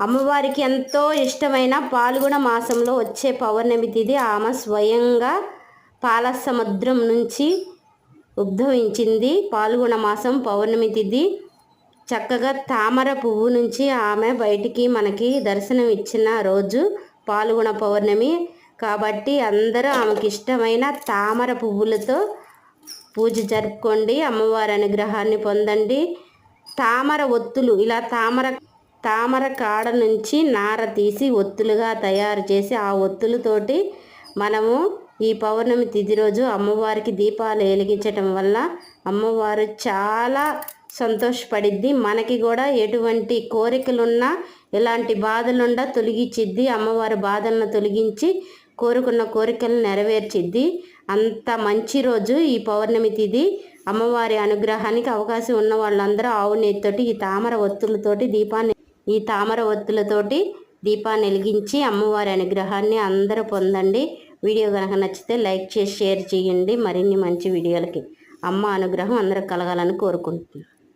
అమ్మవారికి ఎంతో ఇష్టమైన పాల్గొన మాసంలో వచ్చే పౌర్ణమి తిథి ఆమె స్వయంగా పాల సముద్రం నుంచి ఉద్భవించింది. పాల్గొన మాసం పౌర్ణమి తిథి చక్కగా తామర పువ్వు నుంచి ఆమె బయటికి మనకి దర్శనం ఇచ్చిన రోజు పాల్గొన పౌర్ణమి. కాబట్టి అందరూ ఆమెకి ఇష్టమైన తామర పువ్వులతో పూజ జరుపుకోండి. అమ్మవారి అనుగ్రహాన్ని పొందండి. తామర ఒత్తులు ఇలా తామర తామర కాడ నుంచి నార తీసి ఒత్తులుగా తయారు చేసి ఆ ఒత్తులతోటి మనము ఈ పౌర్ణమి తిథి రోజు అమ్మవారికి దీపాలు వెలిగించటం వల్ల అమ్మవారు చాలా సంతోషపడిద్ది. మనకి కూడా ఎటువంటి కోరికలున్నా ఎలాంటి బాధలుండా తొలగించిద్ది అమ్మవారి బాధలను తొలగించి కోరుకున్న కోరికలను నెరవేర్చిద్ది. అంత మంచి రోజు ఈ పౌర్ణమి తిథి అమ్మవారి అనుగ్రహానికి అవకాశం ఉన్న వాళ్ళందరూ ఆవు నెయ్యితోటి ఈ తామర ఒత్తులతోటి దీపాన్ని ఈ తామర ఒత్తులతోటి దీపాన్ని వెలిగించి అమ్మవారి అనుగ్రహాన్ని అందరూ పొందండి. వీడియో కనుక నచ్చితే లైక్ చేసి షేర్ చేయండి. మరిన్ని మంచి వీడియోలకి అమ్మ అనుగ్రహం అందరికి కలగాలని కోరుకుంటున్నాను.